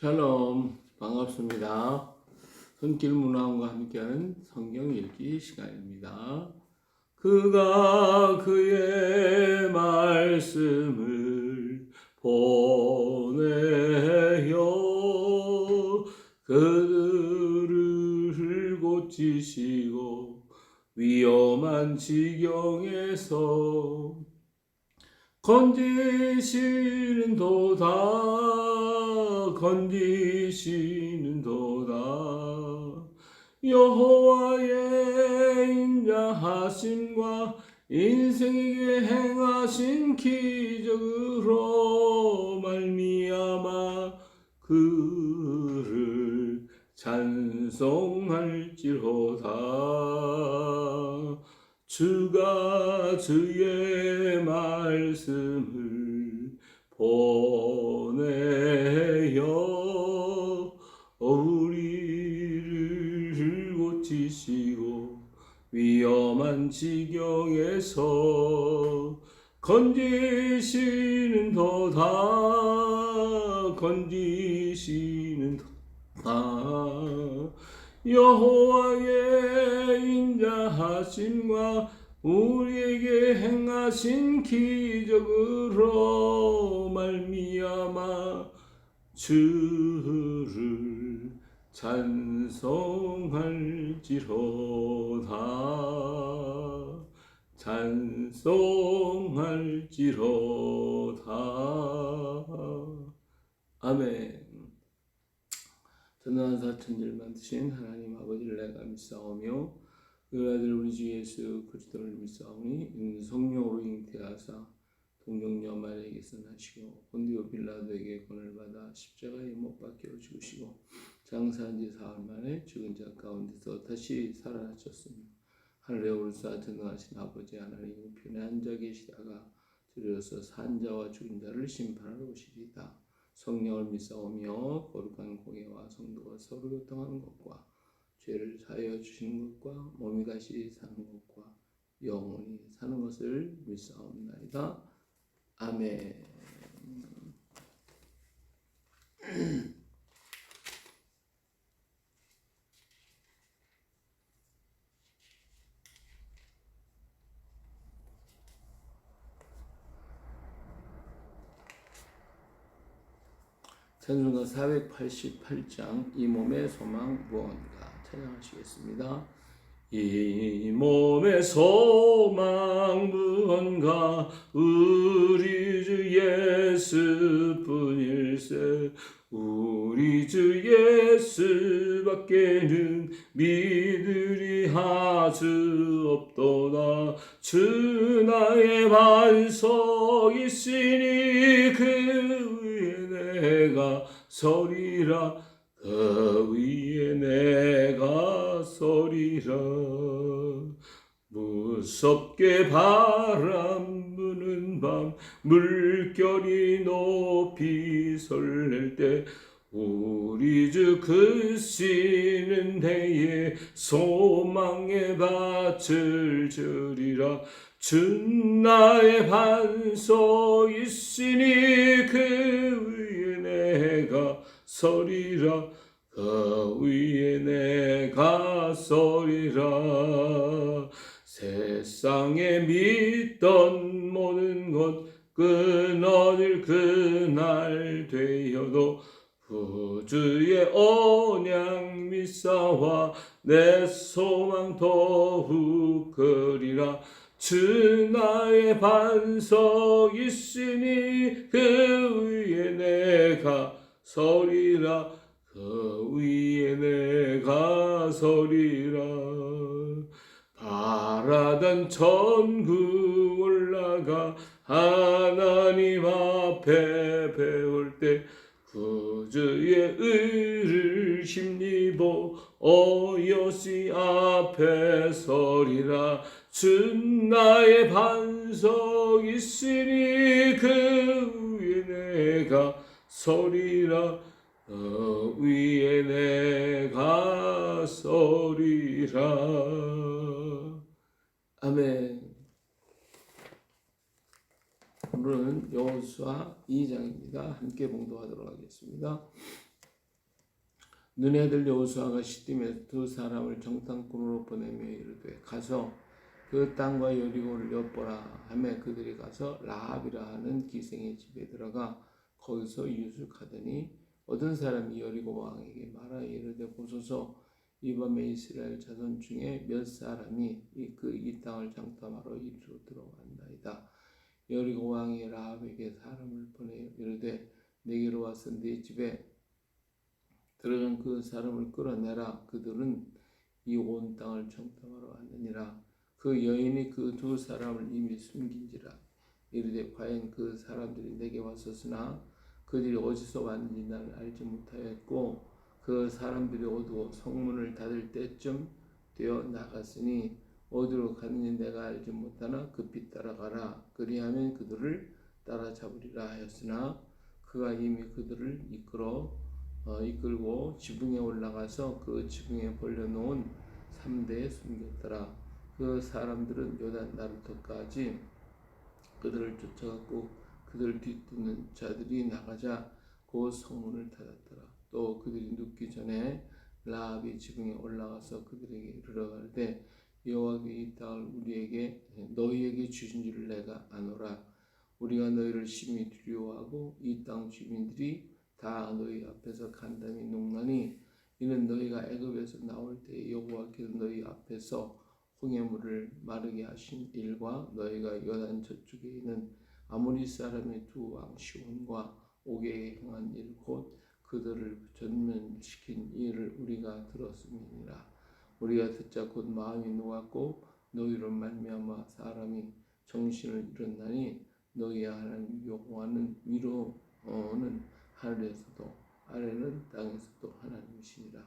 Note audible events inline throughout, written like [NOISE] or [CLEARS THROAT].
샬롬 반갑습니다. 손길 문화원과 함께하는 성경 읽기 시간입니다. 그가 그의 말씀을 보내어 그들을 고치시고 위험한 지경에서 건지시는 도다 건지시는 도다. 여호와의 인자하심과 인생에게 행하신 기적으로 말미암아 그를 찬송할지로다. 주가 주의 말씀을 보 내어 우리를 고치시고 위험한 지경에서 건지시는 도다 건지시는 도다. 여호와의 인자하심과 우리에게 행하신 기적으로 말미암아 주를 찬송할지로다. 찬송할지로다. 아멘. 전능한 사천지를 만드신 하나님 아버지를 내가 믿사오며 그 아들 우리 주 예수 그리스도를 믿사오니 성령으로 잉태하사 동정녀 마리에게서 나시고 본디오 빌라도에게 권을 받아 십자가에 못 박혀 죽으시고 장사한 지 사흘 만에 죽은 자 가운데서 다시 살아나셨으며 하늘에 오르사 전능하신 아버지 하나님 우편에 앉아 계시다가 들여서 산 자와 죽은 자를 심판하러 오시리다. 성령을 믿사오며 거룩한 공예와 성도가 서로 교통하는 것과 죄를 사하여 주시는 것과 몸이 다시 사는 것과 영원히 사는 것을 믿사옵나이다. 아멘. 찬송가 488장 이 몸의 소망 무언가 찬양하시겠습니다. 이 몸의 소망 무언가 우리 주 예수뿐일세. 우리 주 예수밖에는 믿으리 하수 없도다. 주 나의 반석이시니 그 위에 내가 서리라. 그 위에 내가 서리라 무섭게 바람 부는 밤 물결이 높이 설렐 때 우리 주 크시는 데에 소망의 밭을 주리라 주 나의 반석이시니 그 위에 내가 서리라 그 위에 내가 서리라. 세상에 믿던 모든 것 끊어질 그날 되어도 구주의 언약 미사와 내 소망 더욱 그리라. 주 나의 반석이시니 그 위에 내가 서리라 그 위에 내가 서리라. 바라던 천국 올라가 하나님 앞에 배울 때 구주의 의를 힘입어 어여시 앞에 서리라. 주 나의 반석이시니 그 위에 내가 서리라 그 위에 내가 서리라 아멘 오늘은 여호수아 2장입니다. 함께 봉독하도록 하겠습니다. 눈의 아들 여호수아가 시딤에서 두 사람을 정탐꾼으로 보내며 이르되 가서 그 땅과 여리고를 엿보라 하며 그들이 가서 라합이라 하는 기생의 집에 들어가 거기서 유숙하더니 어떤 사람이 여리고 왕에게 말하 이르되 보소서 이 밤에 이스라엘 자손 중에 몇 사람이 이그이 땅을 장탐하러 이리로 들어간다이다. 여리고 왕이 라합에게 사람을 보내 이르되 내게로 와서 네 집에 들어간 그 사람을 끌어내라. 그들은 이 온 땅을 정탐하러 왔느니라. 그 여인이 그 두 사람을 이미 숨긴지라. 이르되 과연 그 사람들이 내게 왔었으나 그들이 어디서 왔는지 나는 알지 못하였고 그 사람들이 어두워 성문을 닫을 때쯤 되어 나갔으니 어디로 갔는지 내가 알지 못하나 급히 따라가라. 그리하면 그들을 따라잡으리라 하였으나 그가 이미 그들을 이끌어 어, 이끌고 지붕에 올라가서 그 지붕에 벌려놓은 삼대에 숨겼더라. 그 사람들은 요단 나루터까지 그들을 쫓아갔고 그들 뒤쫓는 자들이 나가자 그 성문을 닫았더라. 또 그들이 눕기 전에 라합이 지붕에 올라가서 그들에게 이르러 가되 여호와께 이 땅을 우리에게 너희에게 주신 줄을 내가 아노라. 우리가 너희를 심히 두려워하고 이 땅 주민들이 다 너희 앞에서 간담이 농나니 이는 너희가 애굽에서 나올 때 여호와께서 너희 앞에서 홍해물을 마르게 하신 일과 너희가 여단 저쪽에 있는 아모리 사람의 두 왕 시온과 오게에 행한 일 곧 그들을 전면시킨 일을 우리가 들었음이니라 우리가 듣자 곧 마음이 놓았고 너희로 말미암아 사람이 정신을 잃었나니 너희 하나님 여호와는 위로는 하늘에서도 아래는 땅에서도 하나님이시니라.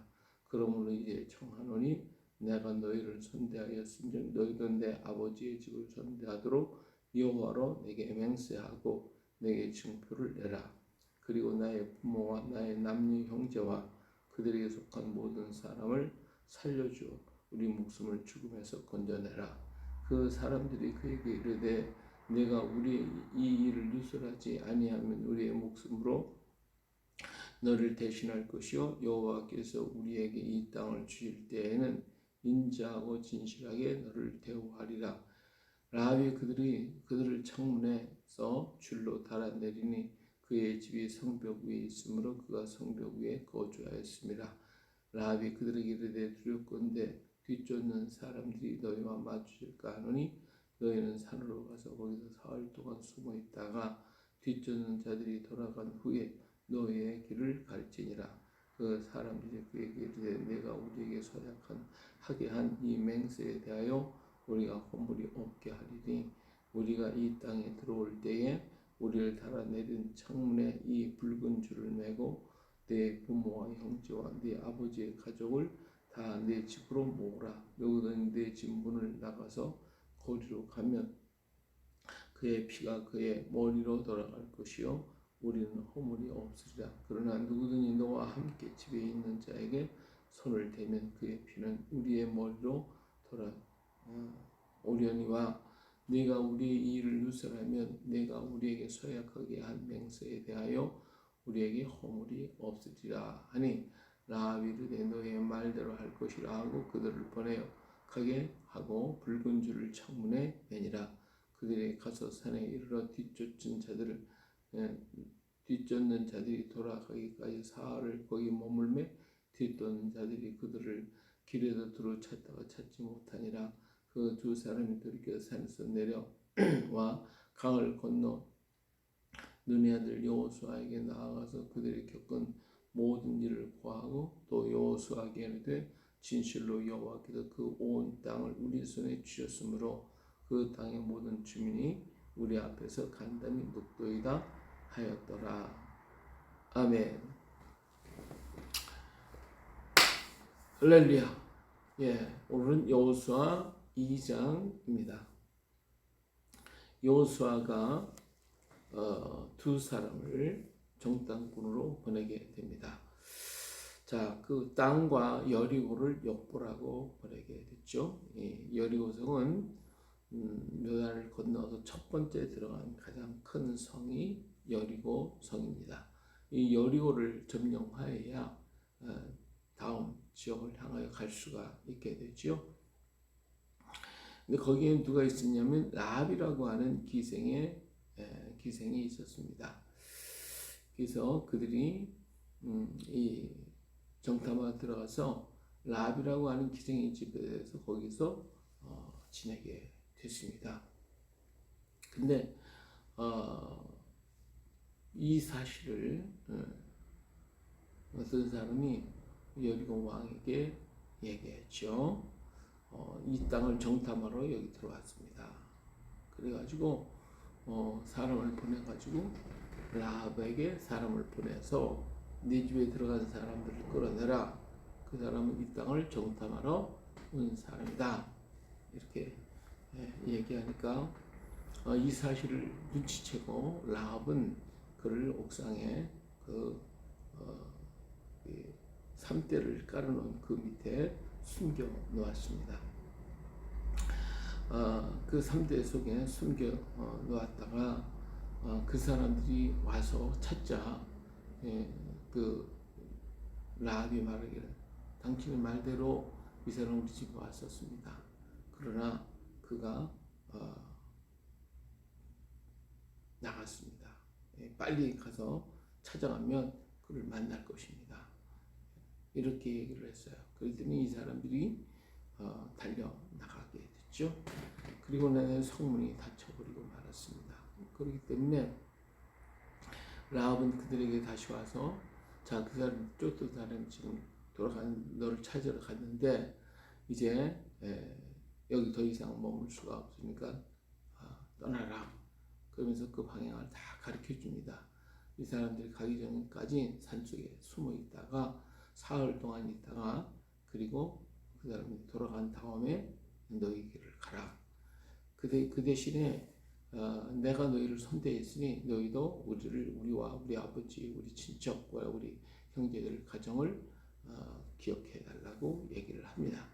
그러므로 이제 청하노니 내가 너희를 선대하였은즉 너희도 내 아버지의 집을 선대하도록 여호와로 내게 맹세하고 내게 증표를 내라. 그리고 나의 부모와 나의 남녀 형제와 그들에게 속한 모든 사람을 살려주어 우리 목숨을 죽음에서 건져내라. 그 사람들이 그에게 이르되 내가 우리 이 일을 누설하지 아니하면 우리의 목숨으로 너를 대신할 것이요 여호와께서 우리에게 이 땅을 주실 때에는 인자하고 진실하게 너를 대우하리라. 라합이 그들이 그들을 창문에서 줄로 달아내리니 그의 집이 성벽 위에 있으므로 그가 성벽 위에 거주하였습니다. 라합이 그들에게 이르되 두렵건대 뒤쫓는 사람들이 너희와 마주칠까 하노니 너희는 산으로 가서 거기서 사흘 동안 숨어 있다가 뒤쫓는 자들이 돌아간 후에 너희의 길을 가르치니라. 그 사람들이 그에게 이르되 내가 우리에게 서약한 하게 한 이 맹세에 대하여 우리가 허물이 없게 하리니 우리가 이 땅에 들어올 때에 우리를 달아내린 창문에 이 붉은 줄을 매고 내 부모와 형제와 네 아버지의 가족을 다 내 집으로 모으라. 너희는 내집 문을 나가서 거리로 가면 그의 피가 그의 머리로 돌아갈 것이요 우리는 허물이 없으리라. 그러나 누구든지 너와 함께 집에 있는 자에게 손을 대면 그의 피는 우리의 머리로 돌아 어, 오려니와 네가 우리의 일을 누설하면 네가 우리에게 서약하게 한 맹세에 대하여 우리에게 허물이 없으리라 하니 라합이르되 너의 말대로 할 것이라 하고 그들을 보내어 가게 하고 붉은 줄을 창문에 매니라. 그들이 가서 산에 이르러 뒤쫓은 자들을 뒤쫓는 자들이 돌아가기까지 사흘을 거기 머물매 뒤쫓는 자들이 그들을 길에서 두루 찾다가 찾지 못하니라 그 두 사람이 돌이켜 산에서 내려와 [CLEARS THROAT] 강을 건너 눈의 아들 여호수아에게 나아가서 그들이 겪은 모든 일을 고하고 또 여호수아에게 이르되 진실로 여호와께서 그 온 땅을 우리 손에 주셨으므로 그 땅의 모든 주민이 우리 앞에서 간단히 묵도이다 하였더라. 아멘. 할렐루야. 예, 오늘은 여호수아 2장입니다. 여호수아가 어, 두 사람을 정탐꾼으로 보내게 됩니다. 자, 그 땅과 여리고를 엿보라고 보내게 됐죠. 예, 여리고성은 음, 요단을 건너서 첫 번째 들어간 가장 큰 성이 여리고 성입니다. 이 여리고를 점령하여야 어, 다음 지역을 향하여 갈 수가 있게 되지요. 근데 거기에 누가 있었냐면 라합이라고 하는 기생의 에, 기생이 있었습니다. 그래서 그들이 음, 이 정탐에 들어가서 라합이라고 하는 기생의 집에서 거기서 어, 지내게 됐습니다. 근데 어, 이 사실을 어, 어떤 사람이 여리고 왕에게 얘기했죠. 어, 이 땅을 정탐하러 여기 들어왔습니다. 그래가지고 어, 사람을 보내가지고 라합에게 사람을 보내서 네 집에 들어간 사람들을 끌어내라. 그 사람은 이 땅을 정탐하러 온 사람이다. 이렇게 예, 얘기하니까 어, 이 사실을 눈치채고 라합은 그를 옥상에 그 어, 이 삼대를 깔아놓은 그 밑에 숨겨 놓았습니다. 어, 그 삼대 속에 숨겨 어, 놓았다가 어, 그 사람들이 와서 찾자 예, 그 라합이 말하기를 당신의 말대로 이 사람 우리 집에 왔었습니다. 그러나 그가 어, 나갔습니다. 예, 빨리 가서 찾아가면 그를 만날 것입니다. 이렇게 얘기를 했어요. 그랬더니 이 사람들이 어, 달려 나가게 됐죠. 그리고 나는 성문이 닫혀버리고 말았습니다. 그렇기 때문에 라합은 그들에게 다시 와서 자 그 사람 쫓던 사람 지금 돌아간 너를 찾으러 갔는데 이제 에, 여기 더 이상 머물 수가 없으니까 아, 떠나라. 그러면서 그 방향을 다 가르쳐 줍니다. 이 사람들이 가기 전까지 산속에 숨어 있다가 사흘 동안 있다가 그리고 그 사람이 돌아간 다음에 너희 길을 가라. 그, 대, 그 대신에 어, 내가 너희를 선대했으니 너희도 우리를 우리와 우리 아버지, 우리 친척과 우리 형제들 가정을 어, 기억해 달라고 얘기를 합니다.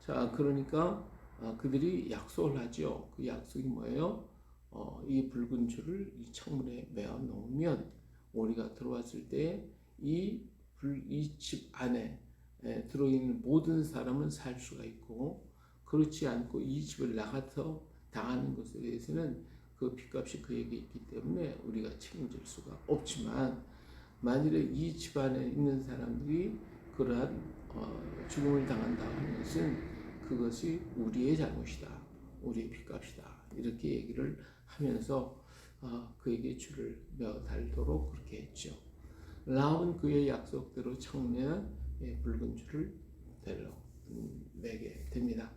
자, 그러니까 어, 그들이 약속을 하죠. 그 약속이 뭐예요? 어, 이 붉은 줄을 이 창문에 매어 놓으면 우리가 들어왔을 때이 집 안에 에, 들어있는 모든 사람은 살 수가 있고 그렇지 않고 이 집을 나가서 당하는 것에 대해서는 그 빚값이 그에게 있기 때문에 우리가 책임질 수가 없지만 만일에 이 집안에 있는 사람들이 그러한 어, 죽음을 당한다 하는 것은 그것이 우리의 잘못이다. 우리의 빚값이다. 이렇게 얘기를 하면서 어, 그에게 줄을 며 달도록 그렇게 했죠. 라합은 그의 약속대로 예, 붉은 줄을 달러 음, 매게 됩니다.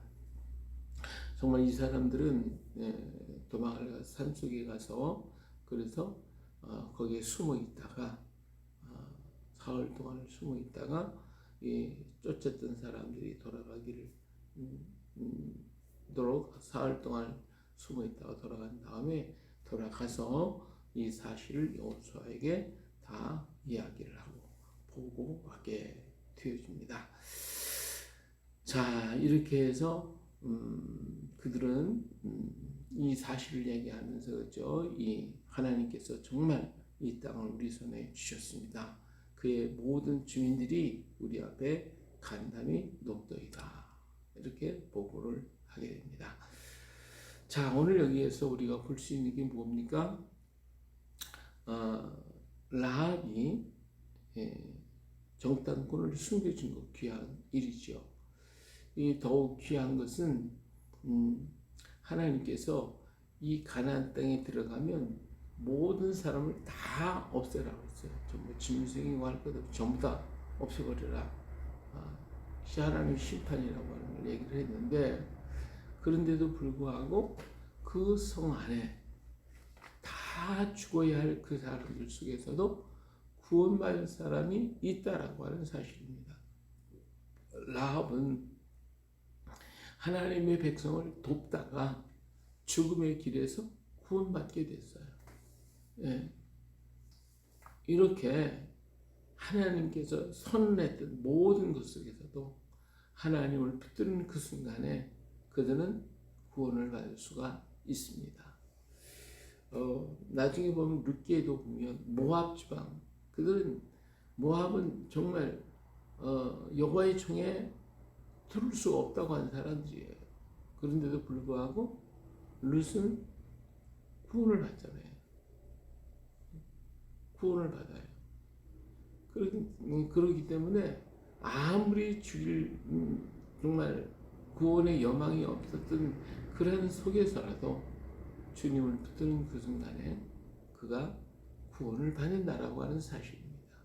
정말 이 사람들은 예, 도망을 가서 산속에 가서 그래서 어, 거기에 숨어 있다가 어, 사흘 동안 숨어 있다가 이 쫓았던 사람들이 돌아가기를 음, 음, 도록 사흘 동안 숨어 있다가 돌아간 다음에 돌아가서 이 사실을 여호수아에게 다 이야기를 하고 보고하게 되어집니다. 자 이렇게 해서 음, 그들은 음, 이 사실을 얘기하면서 그죠 이 하나님께서 정말 이 땅을 우리 손에 주셨습니다. 그의 모든 주민들이 우리 앞에 간담이 높도이다. 이렇게 보고를 하게 됩니다. 자, 오늘 여기에서 우리가 볼 수 있는 게 뭡니까? 어, 라합이 예, 정탐꾼을 숨겨준 것 귀한 일이죠. 이 더욱 귀한 것은 음, 하나님께서 이 가나안 땅에 들어가면 모든 사람을 다 없애라고 했어요. 전부 짐승이고 할것 없이 전부 다 없애버려라. 아, 하나님 심판이라고 하는 걸 얘기를 했는데 그런데도 불구하고 그 성 안에 다 죽어야 할 그 사람들 속에서도 구원받을 사람이 있다라고 하는 사실입니다. 라합은 하나님의 백성을 돕다가 죽음의 길에서 구원받게 됐어요. 예. 이렇게 하나님께서 선언했던 모든 것 속에서도 하나님을 붙드는 그 순간에 그들은 구원을 받을 수가 있습니다. 어, 나중에 보면 룻기에도 보면 모압 지방 그들은 모압은 정말 어, 여호와의 총에 들을 수가 없다고 하는 사람들이에요. 그런데도 불구하고 룻은 구원을 받잖아요. 구원을 받아요. 그러기, 음, 그러기 때문에 아무리 죽일 음, 정말 구원의 여망이 없었던 그런 속에서라도 주님을 붙드는 그 순간에 그가 구원을 받는다라고 하는 사실입니다.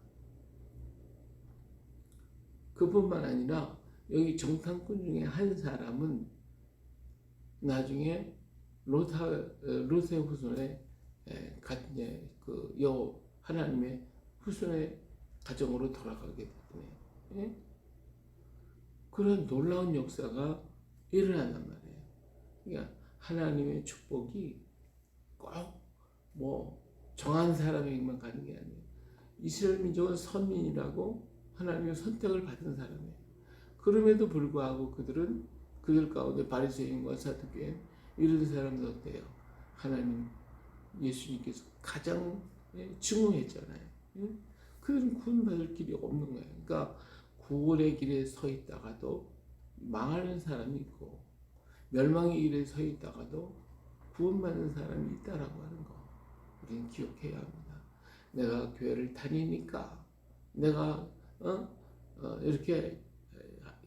그뿐만 아니라 여기 정탐꾼 중에 한 사람은 나중에 로타 로세 후손의 에, 가- 이제 그여 하나님의 후손의 가정으로 돌아가게 되네. 예? 그런 놀라운 역사가 일어난단 말이에요. 그러니까 하나님의 축복이 꼭뭐 정한 사람에게만 가는 게 아니에요. 이스라엘 민족은 선민이라고 하나님의 선택을 받은 사람이에요. 그럼에도 불구하고 그들은 그들 가운데 바리새인과 사두개인 이런 사람들 어때요? 하나님 예수님께서 가장 예, 증오했잖아요. 예? 그들은 구원받을 길이 없는 거예요. 그러니까 구원의 길에 서 있다가도 망하는 사람이 있고 멸망의 길에 서 있다가도 구원받는 사람이 있다라고 하는 거 우리는 기억해야 합니다. 내가 교회를 다니니까 내가 어? 어, 이렇게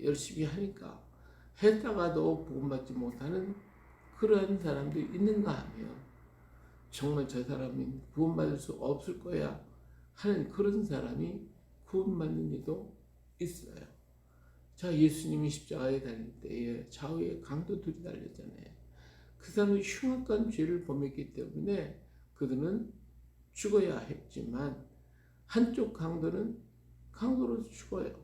열심히 하니까 했다가도 구원받지 못하는 그러한 사람들이 있는가 하면 정말 저 사람이 구원받을 수 없을 거야 하는 그런 사람이 구원받는 이도 있어요. 자, 예수님이 십자가에 달릴 때에 좌우에 강도 둘이 달렸잖아요. 그 사람이 흉악한 죄를 범했기 때문에 그들은 죽어야 했지만 한쪽 강도는 강도로 죽어요.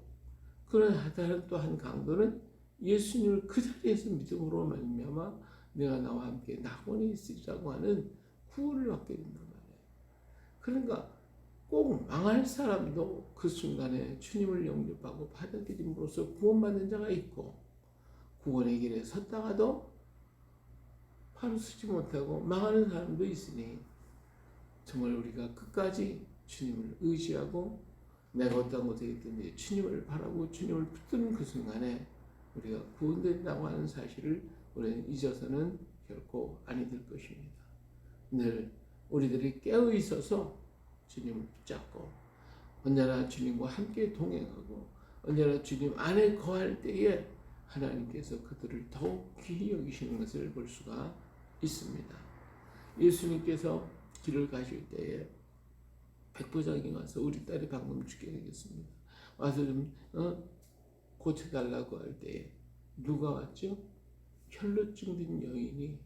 그러나 다른 또 한 강도는 예수님을 그 자리에서 믿음으로 말미암아 내가 나와 함께 낙원에 있으리라고 하는 구원을 받게 된단 말이에요. 그러니까 꼭 망할 사람도 그 순간에 주님을 영접하고 받아들임으로써 구원받는 자가 있고 구원의 길에 섰다가도 바로 서지 못하고 망하는 사람도 있으니 정말 우리가 끝까지 주님을 의지하고 내가 어떤 곳에 있든지 주님을 바라고 주님을 붙드는 그 순간에 우리가 구원된다고 하는 사실을 우리는 잊어서는 결코 아니 될 것입니다. 늘 우리들이 깨어 있어서 주님을 붙잡고 언제나 주님과 함께 동행하고 언제나 주님 안에 거할 때에 하나님께서 그들을 더욱 귀히 여기시는 것을 볼 수가 있습니다. 예수님께서 길을 가실 때에 백부장이 와서 우리 딸이 방금 죽게 되겠습니다. 와서 좀 어? 고쳐달라고 할 때에 누가 왔죠? 혈루증 든 여인이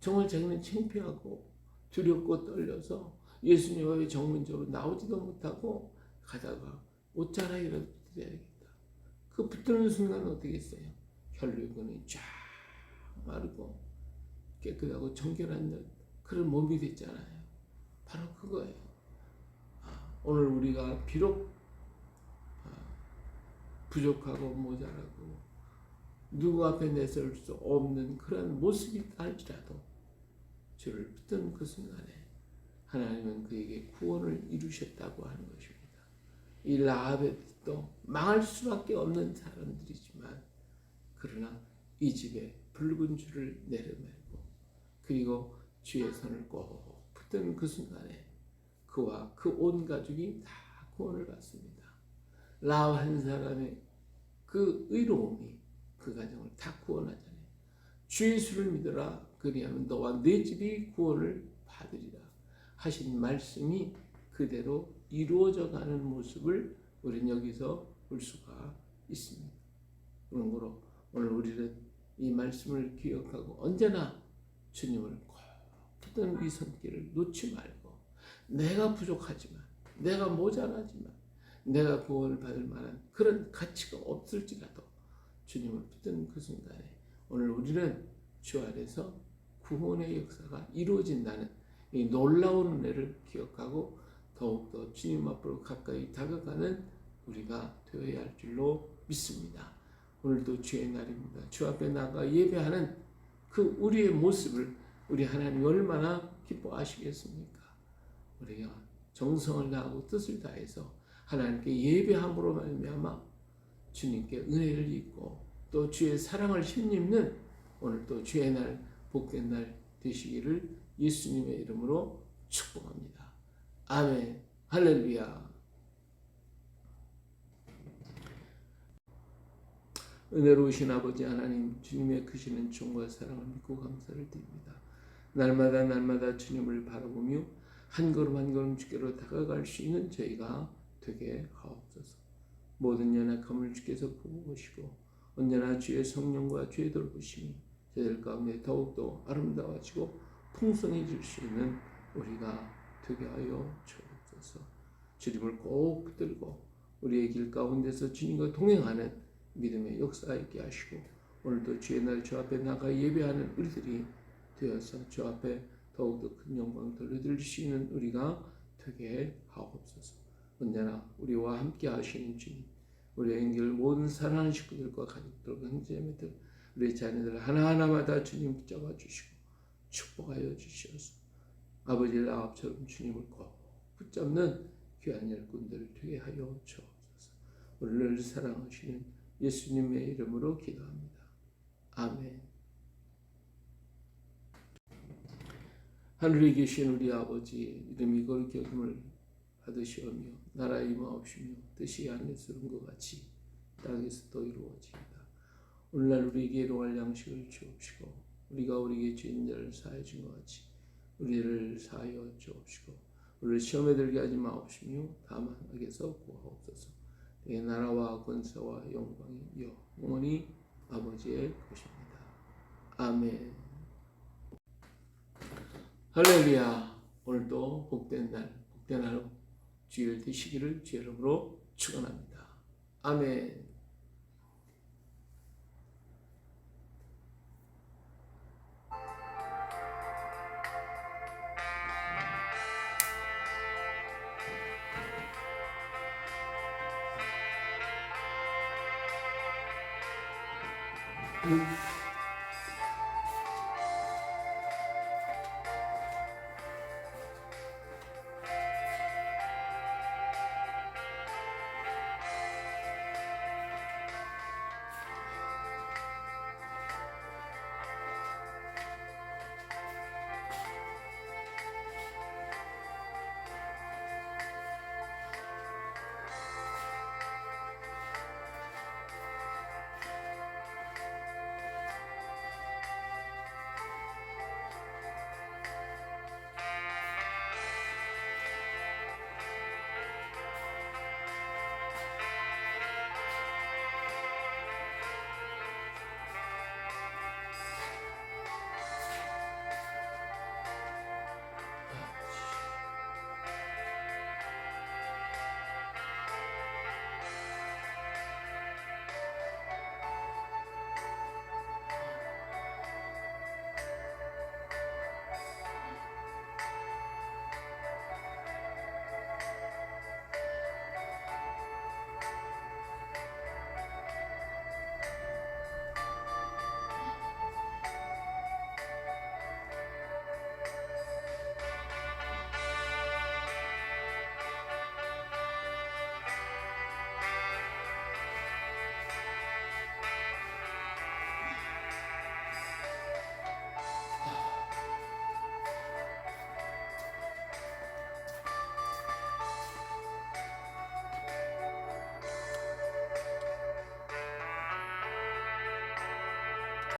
정말 자기는 창피하고 두렵고 떨려서 예수님 앞에 정문적으로 나오지도 못하고 가다가 옷자락이라도 드려야겠다. 그 붙드는 순간 어떻게 했어요? 혈류근이 쫙 마르고 깨끗하고 정결한 그런 몸이 됐잖아요. 바로 그거예요. 아, 오늘 우리가 비록 아, 부족하고 모자라고 누구 앞에 내세울 수 없는 그런 모습이 할지라도 주를 붙든 그 순간에 하나님은 그에게 구원을 이루셨다고 하는 것입니다. 이 라합도 망할 수밖에 없는 사람들이지만 그러나 이 집에 붉은 줄을 내려매고 그리고 주의 손을 꼭 붙든 그 순간에 그와 그 온 가족이 다 구원을 받습니다. 라합 한 사람의 그 의로움이 그 가정을 다 구원하잖아요. 주의 수를 믿어라 그리하면 너와 내 집이 구원을 받으리라 하신 말씀이 그대로 이루어져 가는 모습을 우리는 여기서 볼 수가 있습니다. 그러므로 오늘 우리는 이 말씀을 기억하고 언제나 주님을 꼭 붙드는 이 손길을 놓지 말고 내가 부족하지만 내가 모자라지만 내가 구원을 받을 만한 그런 가치가 없을지라도 주님을 붙드는 그 순간에 오늘 우리는 주 안에서 구원의 역사가 이루어진다는 이 놀라운 은혜를 기억하고 더욱더 주님 앞으로 가까이 다가가는 우리가 되어야 할 줄로 믿습니다. 오늘도 주의 날입니다. 주 앞에 나가 예배하는 그 우리의 모습을 우리 하나님 얼마나 기뻐하시겠습니까? 우리가 정성을 다하고 뜻을 다해서 하나님께 예배함으로 말미암아 주님께 은혜를 입고 또 주의 사랑을 힘입는 오늘 또 주의 날 복된 날 되시기를 예수님의 이름으로 축복합니다. 아멘. 할렐루야. 은혜로우신 아버지 하나님 주님의 크시는 종과 사랑을 믿고 감사를 드립니다. 날마다 날마다 주님을 바라보며 한 걸음 한 걸음 주께로 다가갈 수 있는 저희가 되게 하옵소서. 모든 연약함을 주께서 보고 보시고 언제나 주의 성령과 주의 돌보심이 저희들 가운데 더욱더 아름다워지고 풍성해질 수 있는 우리가 되게 하여 주옵소서. 주님을 꼭 붙들고 우리의 길 가운데서 주님과 동행하는 믿음의 역사 있게 하시고 오늘도 주의 날 주 앞에 나가 예배하는 우리들이 되어서 주 앞에 더욱더 큰 영광 돌려드릴 수 있는 우리가 되게 하옵소서. 언제나 우리와 함께 하시는 주님, 우리의 연결 모든 사랑하는 식구들과 가족들과 형제자매들, 우리 자녀들 하나하나마다 주님 붙잡아 주시고 축복하여 주시옵소서. 아버지의 아합처럼 주님을 꼭 붙잡는 귀한 일꾼들을 되게 하여 주옵소서. 우리를 사랑하시는 예수님의 이름으로 기도합니다. 아멘. 하늘에 계신 우리 아버지 이름이 거룩히 여김을 받으시오며 나라 임하옵시며 뜻이 하늘에서 이룬 것 같이 땅에서도 이루어지이다. 오늘날 우리에게 일용할 양식을 주옵시고 우리가 우리에게 죄인 자를 사하여 준것 같이 우리를 사하여 주옵시고 우리를 시험에 들게 하지 마옵시며 다만 악에서 구하옵소서. 내 나라와 권세와 영광이 영원히 아버지의 것입니다. 아멘. 할렐루야. 오늘도 복된 날, 복된 하루 주일 되시기를 주의 이름으로 축원합니다. 아멘. 음.